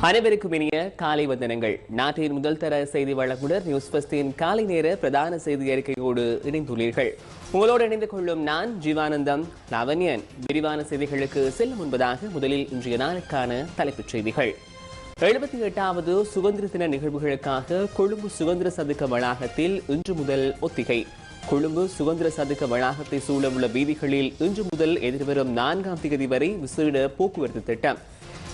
அனைவருக்கும் இனிய காலை வந்தனங்கள். நாட்டின் முதல் தர செய்தி வழங்குனர் நியூஸ் பஸ்டின் காலை நேர பிரதான செய்தி அறிக்கையோடு இணைந்துள்ளீர்கள். உங்களோடு இணைந்து கொள்ளும் நான் ஜீவானந்தம். லாவண்யன் விரிவான செய்திகளுக்கு செல்லும் முன்பதாக முதலில் இன்றைய நாளுக்கான தலைப்புச் செய்திகள். எழுபத்தி எட்டாவது சுதந்திர தின நிகழ்வுகளுக்காக கொழும்பு சுதந்திர சதுக்க வளாகத்தில் இன்று முதல் ஒத்திகை. கொழும்பு சுதந்திர சதுக்க வளாகத்தை சூழவுள்ள வீதிகளில் இன்று முதல் எதிர்வரும் நான்காம் தேதி வரை விசேட போக்குவரத்து திட்டம்.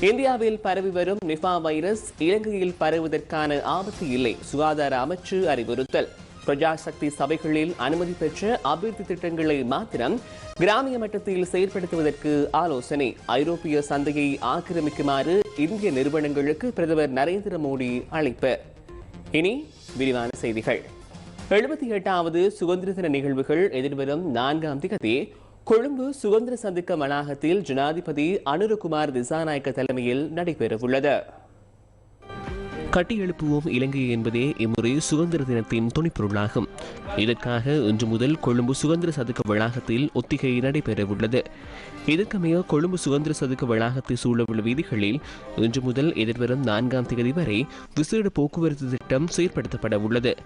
இந்தியாவில் பரவி வரும் நிஃபா வைரஸ் இலங்கையில் பரவுவதற்கான ஆபத்து இல்லை சுகாதார அமைச்சு அறிவுறுத்தல். பிரஜாசக்தி சபைகளில் அனுமதி பெற்ற அபிவிருத்தி திட்டங்களை மாத்திரம் கிராமிய மட்டத்தில் செயற்படுத்துவதற்கு ஆலோசனை. ஐரோப்பிய சந்தையை ஆக்கிரமிக்குமாறு இந்திய நிறுவனங்களுக்கு பிரதமர் நரேந்திர மோடி அழைப்பு. இனி விரிவான செய்திகள். எழுபத்தி எட்டாவது சுதந்திர தின நிகழ்வுகள் எதிர்வரும் நான்காம் திகதி கொழும்பு சுதந்திர சதுக்க வளாகத்தில் ஜனாதிபதி அனுரகுமார் திசாநாயக்க தலைமையில் நடைபெறவுள்ளது. கட்டியெழுப்புவோம் இலங்கை என்பதே இம்முறை சுதந்திர தினத்தின் துணிப்பொருளாகும் இதற்காக இன்று முதல் கொழும்பு சுதந்திர சதுக்க வளாகத்தில் ஒத்திகை நடைபெறவுள்ளது. இதற்கமைய கொழும்பு சுதந்திர சதுக்க வளாகத்தை சூழவுள்ள வீதிகளில் இன்று முதல் எதிர்வரும் நான்காம் தேதி வரை விசேட போக்குவரத்து திட்டம் செயற்படுத்தப்பட உள்ளது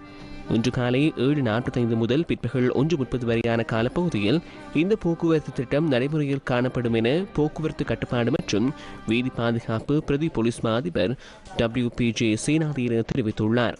இன்று காலை ஏழு நாற்பத்தைந்து முதல் பிற்பகல் ஒன்று முப்பது வரையான காலப்பகுதியில் இந்த போக்குவரத்து திட்டம் நடைமுறையில் காணப்படும் என போக்குவரத்து கட்டுப்பாடு மற்றும் வீதி பாதுகாப்பு பிரதி போலீஸ் மா அதிபர் டபிள்யூ பி ஜே சேனாதீர தெரிவித்துள்ளார்.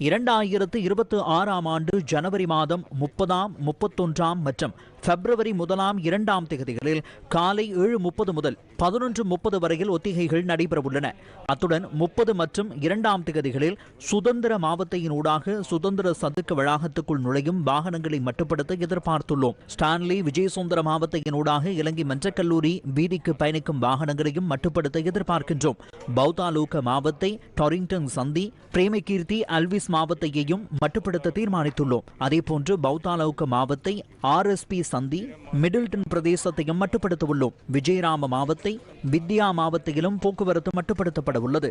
இரண்டாயிரத்து இருபத்து ஆறாம் ஆண்டு ஜனவரி மாதம் முப்பதாம் முப்பத்தொன்றாம் மற்றும் பிப்ரவரி முதலாம் இரண்டாம் தேதிகளில் காலை ஏழு முப்பது முதல் பதினொன்று முப்பது வரையில் ஒத்திகைகள் நடைபெறவுள்ளன. அத்துடன் முப்பது மற்றும் இரண்டாம் தேதிகளில் சுதந்திர மாவட்டத்தினூடாக சுதந்திர சதுக்க வளாகத்துக்குள் நுழையும் வாகனங்களை மட்டுப்படுத்த எதிர்பார்த்துள்ளோம். ஸ்டான்லி விஜயசுந்தர மாவத்தையின் மாவட்டத்தினூடாக இலங்கை மன்றக்கல்லூரி வீதிக்கு பயணிக்கும் வாகனங்களையும் மட்டுப்படுத்த எதிர்பார்க்கின்றோம். பௌத்தாலூக்க மாவத்தை டொரிங்டன் சந்தி பிரேமகீர்த்தி அல்விஸ் பிஸ் மாவத்தையையும் மட்டுப்படுத்த தீர்மானித்துள்ளோம். அதே அதேபோன்று பௌத்தாலவுக்கு மாவத்தை ஆர்எஸ்பி சந்தி மிடில்டன் பிரதேசத்தையும் மட்டுப்படுத்த உள்ளோம் விஜயராம மாவத்தை வித்யா மாவத்தையிலும் போக்குவரத்து மட்டுப்படுத்தப்பட உள்ளது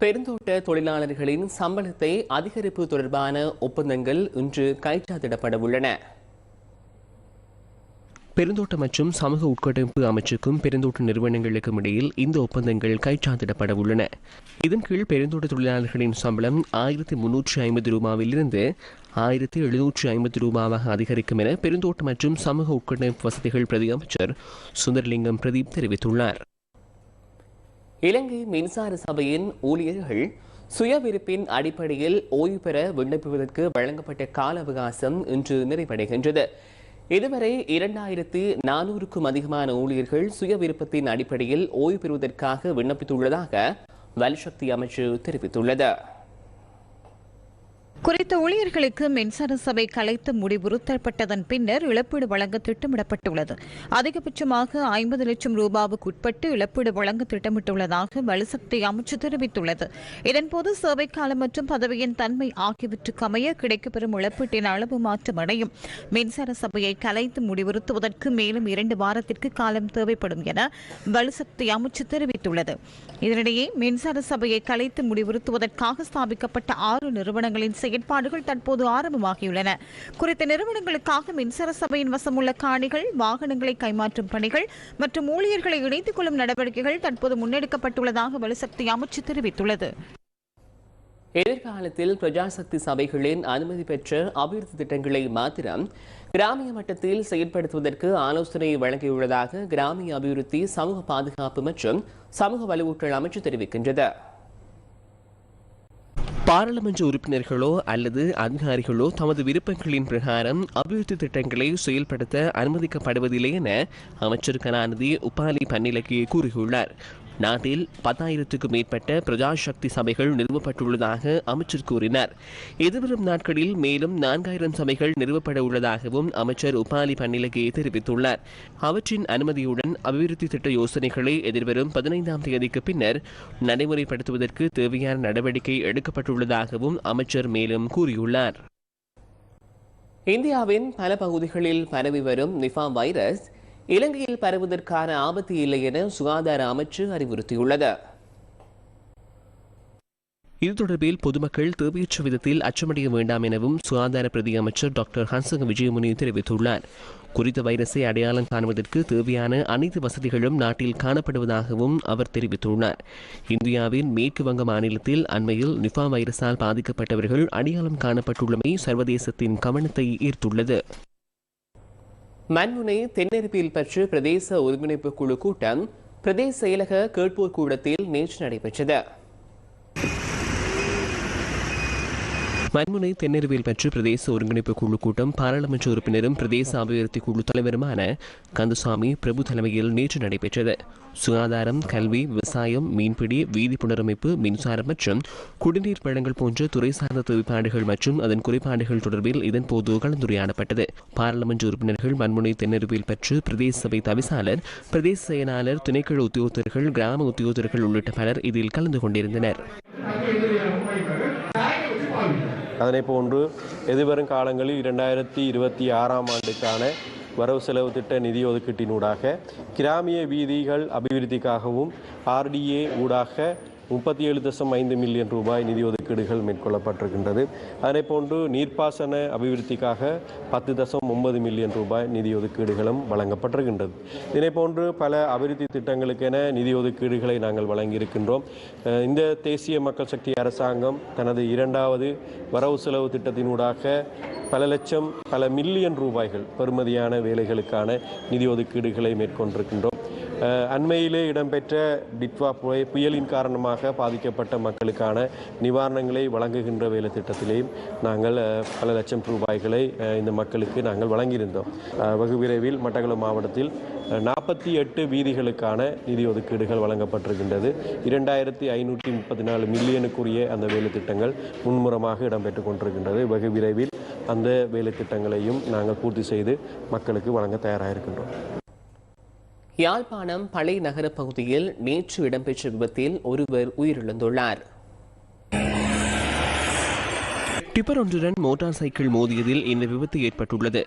பெருந்தோட்ட தொழிலாளர்களின் சம்பளத்தை அதிகரிப்பு தொடர்பான ஒப்பந்தங்கள் இன்று கைச்சாத்திடப்பட உள்ளன பெருந்தோட்ட மற்றும் சமூக உட்கட்டமைப்பு அமைச்சுக்கும் பெருந்தோட்ட நிறுவனங்களுக்கும் இடையில் இந்த ஒப்பந்தங்கள் கைச்சாத்திடப்பட உள்ளன இதன் கீழ் பெருந்தோட்ட தொழிலாளர்களின் சம்பளம் ஆயிரத்தி முன்னூற்றி ஐம்பது ரூபாவிலிருந்து ஆயிரத்தி எழுநூற்றி ஐம்பது ரூபாவாக அதிகரிக்கும் என பெருந்தோட்ட மற்றும் சமூக உட்கட்டமைப்பு வசதிகள் பிரதி அமைச்சர் சுந்தரலிங்கம் பிரதீப் தெரிவித்துள்ளார். இலங்கை மின்சார சபையின் ஊழியர்கள் சுயவிருப்பின் அடிப்படையில் ஓய்வு பெற விண்ணப்பிப்பதற்கு வழங்கப்பட்ட கால அவகாசம் இன்று நிறைவடைகின்றது. இதுவரை இரண்டாயிரத்து நானூறுக்கும் அதிகமான ஊழியர்கள் சுய விருப்பத்தின் அடிப்படையில் ஓய்வு பெறுவதற்காக விண்ணப்பித்துள்ளதாக வலுசக்தி அமைச்சு தெரிவித்துள்ளது. குறித்த ஊழியர்களுக்கு மின்சார சபை கலைத்து முடிவுறுத்தப்பட்டதன் பின்னர் இழப்பீடு வழங்க திட்டமிடப்பட்டுள்ளது. அதிகபட்சமாக ஐம்பது லட்சம் ரூபாவுக்குட்பட்டு இழப்பீடு வழங்க திட்டமிட்டுள்ளதாக வலுசக்தி அமைச்சு தெரிவித்துள்ளது. இதன்போது சேவை காலம் மற்றும் பதவியின் தன்மை ஆகியவற்றுக்கு அமைய கிடைக்கப்பெறும் இழப்பீட்டின் அளவு மாற்றமடையும் மின்சார சபையை கலைத்து முடிவுறுத்துவதற்கு மேலும் இரண்டு வாரத்திற்கு காலம் தேவைப்படும் என வலுசக்தி அமைச்சு தெரிவித்துள்ளது. இதனிடையே மின்சார சபையை கலைத்து முடிவுறுத்துவதற்காக ஸ்தாபிக்கப்பட்ட ஆறு நிறுவனங்களின் செயற்பாடுகள் தற்போது ஆரம்பமாகியுள்ளன. குறித்த நிறுவனங்களுக்காக மின்சார சபையின் வசமுள்ள காணிகள் வாகனங்களை கைமாற்றும் பணிகள் மற்றும் ஊழியர்களை இணைத்துக் கொள்ளும் நடவடிக்கைகள் தற்போது முன்னெடுக்கப்பட்டுள்ளதாக வலுசக்தி அமைச்சு தெரிவித்துள்ளது. எதிர்காலத்தில் பிரஜாசக்தி சபைகளின் அனுமதி பெற்ற அபிவிருத்தி திட்டங்களை மாத்திரம் கிராமிய மட்டத்தில் செயற்படுத்துவதற்கு ஆலோசனை வழங்கியுள்ளதாக கிராமிய அபிவிருத்தி சமூக பாதுகாப்பு மற்றும் சமூக வலுவூட்டல் அமைச்சு தெரிவிக்கின்றது. பாராளுமன்ற உறுப்பினர்களோ அல்லது அதிகாரிகளோ தமது விருப்பங்களின் பிரகாரம் அபிவிருத்தி திட்டங்களை செயல்படுத்த அனுமதிக்கப்படுவதில்லை என அமைச்சர் கலாநிதி உபாலி பன்னிலக்கி கூறியுள்ளார். நாட்டில் பத்தாயிரத்துக்கும் மேற்பட்ட பிரஜாசக்தி சபைகள் நிறுவப்பட்டுள்ளதாக அமைச்சர் கூறினார். எதிர்வரும் நாட்களில் மேலும் நான்காயிரம் சபைகள் நிறுவப்பட உள்ளதாகவும் அமைச்சர் உபாலி பன்னிலகே தெரிவித்துள்ளார். அவற்றின் அனுமதியுடன் அபிவிருத்தி திட்ட யோசனைகளை எதிர்வரும் பதினைந்தாம் தேதிக்கு பின்னர் நடைமுறைப்படுத்துவதற்கு தேவையான நடவடிக்கை எடுக்கப்பட்டுள்ளதாகவும் அமைச்சர் மேலும் கூறியுள்ளார். இந்தியாவின் பல பகுதிகளில் பரவி வரும் நிஃபா வைரஸ் இலங்கையில் பரவுவதற்கான ஆபத்து இல்லை என சுகாதார அமைச்சு அறிவுறுத்தியுள்ளது. இது தொடர்பில் பொதுமக்கள் தேவையற்ற விதத்தில் அச்சமடைய வேண்டாம் எனவும் சுகாதார பிரதி அமைச்சர் டாக்டர் ஹன்சக விஜயமுனி தெரிவித்துள்ளார். குறித்த வைரஸை அடையாளம் காணுவதற்கு தேவையான அனைத்து வசதிகளும் நாட்டில் காணப்படுவதாகவும் அவர் தெரிவித்துள்ளார். இந்தியாவின் மேற்கு வங்க மாநிலத்தில் அண்மையில் நிஃபா வைரஸால் பாதிக்கப்பட்டவர்கள் அடையாளம் காணப்பட்டுள்ளமை சர்வதேசத்தின் கவனத்தை ஈர்த்துள்ளது. மண்முனை தென்னெருப்பில் பற்றி பிரதேச ஒருங்கிணைப்பு குழு கூட்டம் பிரதேச செயலக கேட்போர் கூடத்தில் நேற்று நடைபெற்றது. மண்முனை தென்னறிவியல் பற்றி பிரதேச ஒருங்கிணைப்பு குழு கூட்டம் பாராளுமன்ற உறுப்பினரும் பிரதேச அபிவிருத்தி குழு தலைவருமான கந்தசாமி பிரபு தலைமையில் நேற்று நடைபெற்றது. சுகாதாரம் கல்வி விவசாயம் மீன்பிடி வீதி புனரமைப்பு மின்சாரம் மற்றும் குடிநீர் வழங்கல் போன்ற துறை சார்ந்த தொழிற்பாடுகள் மற்றும் அதன் குறைபாடுகள் தொடர்பில் இதன்போது கலந்துரையாடப்பட்டது. பாராளுமன்ற உறுப்பினர்கள் மண்முனை தென்னறிவியல் பற்று பிரதேச சபை தவிசாளர் பிரதேச செயலாளர் துணைக்குழு உத்தியோகத்தர்கள் கிராம உத்தியோகத்தர்கள் உள்ளிட்ட பலர் இதில் கலந்து கொண்டிருந்தனர். அதனை போன்று எதிர்வரும் காலங்களில் இரண்டாயிரத்தி இருபத்தி ஆறாம் ஆண்டுக்கான வரவு செலவு திட்ட நிதி ஒதுக்கீட்டினூடாக கிராமிய வீதிகள் அபிவிருத்திக்காகவும் ஆர்டிஏ ஊடாக முப்பத்தி ஏழு தசம் ஐந்து மில்லியன் ரூபாய் நிதி ஒதுக்கீடுகள் மேற்கொள்ளப்பட்டிருக்கின்றது. அதனை போன்று நீர்ப்பாசன அபிவிருத்திக்காக பத்து தசம் ஒன்பது மில்லியன் ரூபாய் நிதி ஒதுக்கீடுகளும் வழங்கப்பட்டிருக்கின்றது. இதனை போன்று பல அபிவிருத்தி திட்டங்களுக்கென நிதி ஒதுக்கீடுகளை நாங்கள் வழங்கியிருக்கின்றோம். இந்த தேசிய மக்கள் சக்தி அரசாங்கம் தனது இரண்டாவது வரவு செலவு திட்டத்தினூடாக பல லட்சம் பல மில்லியன் ரூபாய்கள் பெறுமதியான வேலைகளுக்கான நிதி ஒதுக்கீடுகளை மேற்கொண்டிருக்கின்றோம். அண்மையிலே இடம்பெற்ற டிட்வா புய புயலின் காரணமாக பாதிக்கப்பட்ட மக்களுக்கான நிவாரணங்களை வழங்குகின்ற வேலை திட்டத்திலேயும் நாங்கள் பல லட்சம் ரூபாய்களை இந்த மக்களுக்கு நாங்கள் வழங்கியிருந்தோம். வெகு விரைவில் மட்டக்களப்பு மாவட்டத்தில் நாற்பத்தி எட்டு வீதிகளுக்கான நிதி ஒதுக்கீடுகள் வழங்கப்பட்டிருக்கின்றது. இரண்டாயிரத்தி ஐநூற்றி முப்பத்தி நாலு மில்லியனுக்குரிய அந்த வேலை திட்டங்கள் முன்முறமாக இடம்பெற்று கொண்டிருக்கின்றது. வெகு விரைவில் அந்த வேலை திட்டங்களையும் நாங்கள் பூர்த்தி செய்து மக்களுக்கு வழங்க தயாராக இருக்கின்றோம். யாழ்ப்பாணம் பழைய நகர பகுதியில் நேற்று இடம்பெற்ற விபத்தில் ஒருவர் உயிரிழந்துள்ளார். டிப்பர் ஒன்றுடன் மோட்டார் சைக்கிள் மோதியதில் இந்த விபத்து ஏற்பட்டுள்ளது.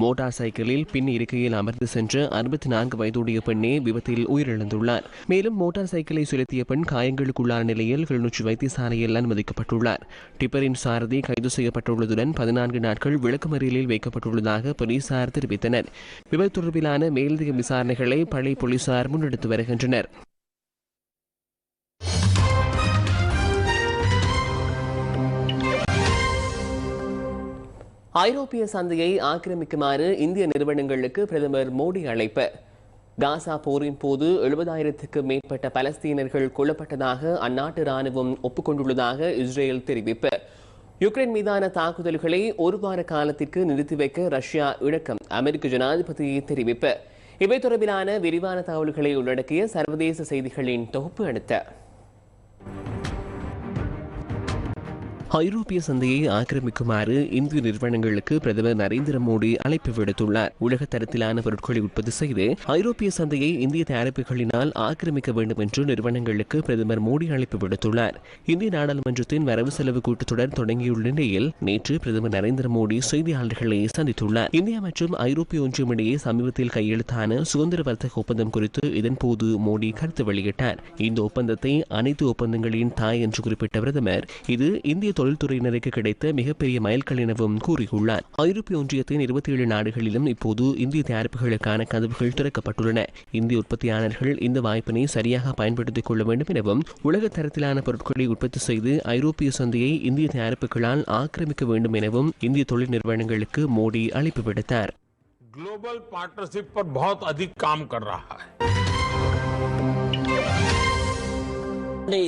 மோட்டார் சைக்கிளில் பின் இருக்கையில் அமர்ந்து சென்ற அறுபத்தி நான்கு வயதுடைய பெண்ணே விபத்தில் உயிரிழந்துள்ளார். மேலும் மோட்டார் சைக்கிளை செலுத்திய பெண் காயங்களுக்குள்ளான நிலையில் கிளிநொச்சி வைத்தியசாலையில் அனுமதிக்கப்பட்டுள்ளார். டிப்பரின் சாரதி கைது செய்யப்பட்டுள்ளதுடன் பதினான்கு நாட்கள் விளக்குமறியலில் வைக்கப்பட்டுள்ளதாக போலீசார் தெரிவித்தனர். விபத்து தொடர்பிலான மேலதிக விசாரணைகளை பழைய போலீசார் முன்னெடுத்து வருகின்றனர். ஐரோப்பிய சந்தையை ஆக்கிரமிக்குமாறு இந்திய நிறுவனங்களுக்கு பிரதமர் மோடி அழைப்பு. காசா போரின் போது எழுபதாயிரத்துக்கு மேற்பட்ட பலஸ்தீனர்கள் கொல்லப்பட்டதாக அந்நாட்டு ராணுவம் ஒப்புக்கொண்டுள்ளதாக இஸ்ரேல் தெரிவிப்பு. யுக்ரைன் மீதான தாக்குதல்களை ஒரு வார காலத்திற்கு நிறுத்தி வைக்க ரஷ்யா இணக்கம் அமெரிக்க ஜனாதிபதி தெரிவிப்பு. இவை தொடர்பிலான விரிவான தகவல்களை உள்ளடக்கிய சர்வதேச செய்திகளின் தொகுப்பு அடுத்த. ஐரோப்பிய சந்தையை ஆக்கிரமிக்குமாறு இந்திய நிறுவனங்களுக்கு பிரதமர் நரேந்திர மோடி அழைப்பு விடுத்துள்ளார். உலக தரத்திலான பொருட்களை உற்பத்தி செய்து ஐரோப்பிய சந்தையை இந்திய தயாரிப்புகளினால் ஆக்கிரமிக்க வேண்டும் என்று நிறுவனங்களுக்கு பிரதமர் மோடி அழைப்பு விடுத்துள்ளார். இந்திய நாடாளுமன்றத்தின் வரவு செலவு கூட்டத்தொடர் தொடங்கியுள்ள நிலையில் நேற்று பிரதமர் நரேந்திர மோடி செய்தியாளர்களை சந்தித்துள்ளார். இந்தியா மற்றும் ஐரோப்பிய ஒன்றியம் இடையே சமீபத்தில் கையெழுத்தான சுதந்திர வர்த்தக ஒப்பந்தம் குறித்து இதன்போது மோடி கருத்து வெளியிட்டார். இந்த ஒப்பந்தத்தை அனைத்து ஒப்பந்தங்களின் தாய் என்று குறிப்பிட்ட பிரதமர் இது இந்திய தொழில்துறையினருக்கு கிடைத்த மிகப்பெரிய மைல்கல் எனவும் கூறியுள்ளார் ஐரோப்பிய ஒன்றியத்தின் இருபத்தி ஏழு நாடுகளிலும் இப்போது இந்திய தயாரிப்புகளுக்கான கதவுகள் திறக்கப்பட்டுள்ளன இந்திய உற்பத்தியாளர்கள் இந்த வாய்ப்பினை சரியாக பயன்படுத்திக் கொள்ள வேண்டும் எனவும் உலக தரத்திலான பொருட்களை உற்பத்தி செய்து ஐரோப்பிய சந்தையை இந்திய தயாரிப்புகளால் ஆக்கிரமிக்க வேண்டும் எனவும் இந்திய தொழில் நிறுவனங்களுக்கு மோடி அழைப்பு விடுத்தார் ग्लोबल पार्टनरशिप पर बहुत अधिक काम कर रहा है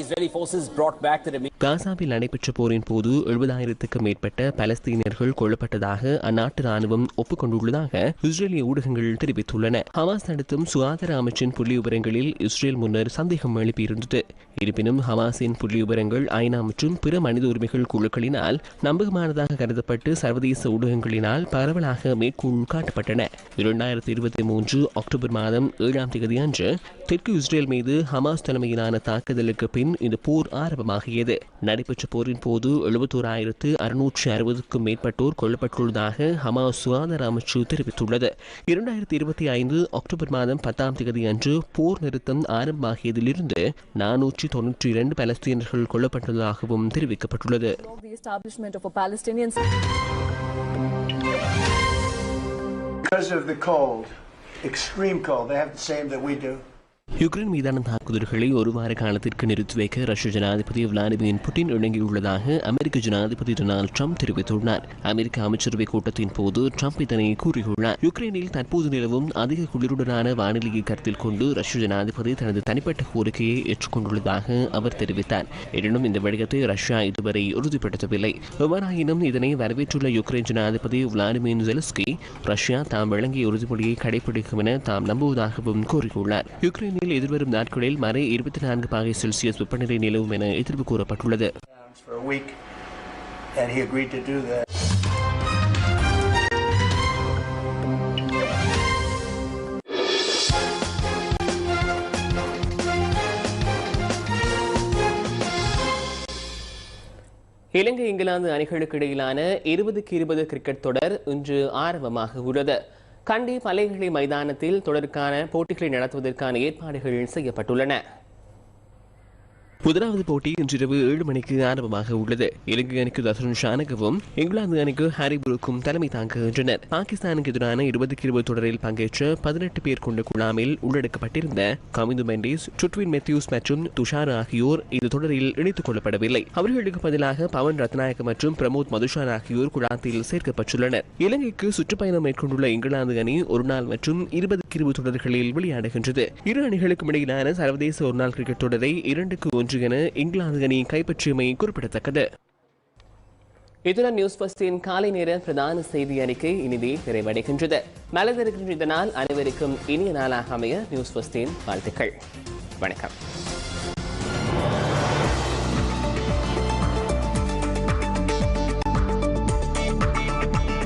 Israeli forces brought back the remaining காசாவில் நடைபெற்ற போரின் போது எழுபதாயிரத்துக்கும் மேற்பட்ட பலஸ்தீனியர்கள் கொல்லப்பட்டதாக அந்நாட்டு ராணுவம் ஒப்புக்கொண்டுள்ளதாக இஸ்ரேலிய ஊடகங்கள் தெரிவித்துள்ளன. ஹமாஸ் நடத்தும் சுகாதார அமைச்சின் புள்ளி விவரங்களில் இஸ்ரேல் முன்னர் சந்தேகம் எழுப்பியிருந்தது. இருப்பினும் ஹமாஸின் புள்ளி விவரங்கள் ஐநா மற்றும் பிற மனித உரிமைகள் குழுக்களினால் நம்பகமானதாக கருதப்பட்டு சர்வதேச ஊடகங்களினால் பரவலாக மேற்கோள் காட்டப்பட்டன. இரண்டாயிரத்தி இருபத்தி மூன்று அக்டோபர் மாதம் ஏழாம் தேதி அன்று தெற்கு இஸ்ரேல் மீது ஹமாஸ் தலைமையிலான தாக்குதலுக்கு பின் இந்த போர் ஆரம்பமாகியது. நடைபெற்ற போரின் போது எழுபத்தோராயிரத்து அறுநூற்று அறுபதுக்கும் மேற்பட்டோர் கொல்லப்பட்டுள்ளதாக ஹமாஸ் சுகாதார அமைச்சு தெரிவித்துள்ளது இரண்டாயிரத்தி இருபத்தி ஐந்து அக்டோபர் மாதம் பத்தாம் தேதி அன்று போர் நிறுத்தம் ஆரம்பமாகியதிலிருந்து நானூற்றி தொன்னூற்றி இரண்டு பலஸ்தீனர்கள் கொல்லப்பட்டுள்ளதாகவும் தெரிவிக்கப்பட்டுள்ளது Because of the cold, extreme cold, they have the same that we do. Ukraine மீதான தாக்குதல்களை ஒரு வார காலத்திற்கு நிறுத்தி வைக்க ரஷ்ய ஜனாதிபதி விளாடிமிர் புட்டின் இணங்கியுள்ளதாக அமெரிக்க ஜனாதிபதி டொனால்டு ட்ரம்ப் தெரிவித்துள்ளார். அமெரிக்க அமைச்சரவை கூட்டத்தின் போது ட்ரம்ப் இதனை கூறியுள்ளார். யுக்ரைனில் தற்போது நிலவும் அதிக குளிருடனான வானிலையை கருத்தில் கொண்டு ரஷ்ய ஜனாதிபதி தனது தனிப்பட்ட கோரிக்கையை ஏற்றுக்கொண்டுள்ளதாக அவர் தெரிவித்தார். எனினும் இந்த விடயத்தை ரஷ்யா இதுவரை உறுதிப்படுத்தவில்லை. எவ்வாறாயினும் இதனை வரவேற்றுள்ள யுக்ரைன் ஜனாதிபதி விளாடிமிர் ஜெலஸ்கி ரஷ்யா தாம் வழங்கிய உறுதிமொழியை கடைபிடிக்கும் என தாம் நம்புவதாகவும் கூறியுள்ளார். யுக்ரைனில் எதிர்வரும் நாட்களில் மறை இருபத்தி நான்கு பாகை செல்சியஸ் வெப்பநிலை நிலவும் என எதிர்ப்பு கூறப்பட்டுள்ளது. இலங்கை இங்கிலாந்து அணிகளுக்கு இடையிலான இருபதுக்கு இருபது கிரிக்கெட் தொடர் இன்று ஆரம்பமாக உள்ளது கண்டி பலைகளை மைதானத்தில் தொடருக்கான போட்டிகளை நடத்துவதற்கான ஏற்பாடுகள் செய்யப்பட்டுள்ளன. முதலாவது போட்டி இன்றிரவு ஏழு மணிக்கு ஆரம்பமாக உள்ளது. இலங்கை அணிக்கு தசரன் ஷானகவும் இங்கிலாந்து அணிக்கு ஹாரி புருக்கும் தலைமை தாங்குகின்றனர். பாகிஸ்தானுக்கு எதிரான இருபதுக்கு இருபது தொடரில் பங்கேற்ற பதினெட்டு பேர் கொண்ட குழாமில் உள்ளடக்கப்பட்டிருந்த கமிந்து மெண்டிஸ் சுட்வின் மெத்யூஸ் மற்றும் துஷார் ஆகியோர் இந்த தொடரில் இணைத்துக் கொள்ளப்படவில்லை. அவர்களுக்கு பதிலாக பவன் ரத்நாயக்க மற்றும் பிரமோத் மதுஷார் ஆகியோர் குழாத்தில் சேர்க்கப்பட்டுள்ளனர். இலங்கைக்கு சுற்றுப்பயணம் மேற்கொண்டுள்ள இங்கிலாந்து அணி ஒருநாள் மற்றும் இருபதுக்கு இருபது தொடர்களில் விளையாடுகின்றது. இரு அணிகளுக்கும் இடையிலான சர்வதேச ஒருநாள் கிரிக்கெட் தொடரை இரண்டுக்கு ஒன்று என இங்கிலாந்து அணி கைப்பற்றியமை குறிப்பிடத்தக்கது. இதுடன் நியூஸ் பஸ்டின் காலை நேர பிரதான செய்தி அறிக்கை இனிதே நிறைவடைகின்றது. மலர்ந்திருக்கின்ற இந்த நாள் அனைவருக்கும் இனிய நாளாக அமைய நியூஸ் பஸ்டின் வாழ்த்துக்கள். வணக்கம்.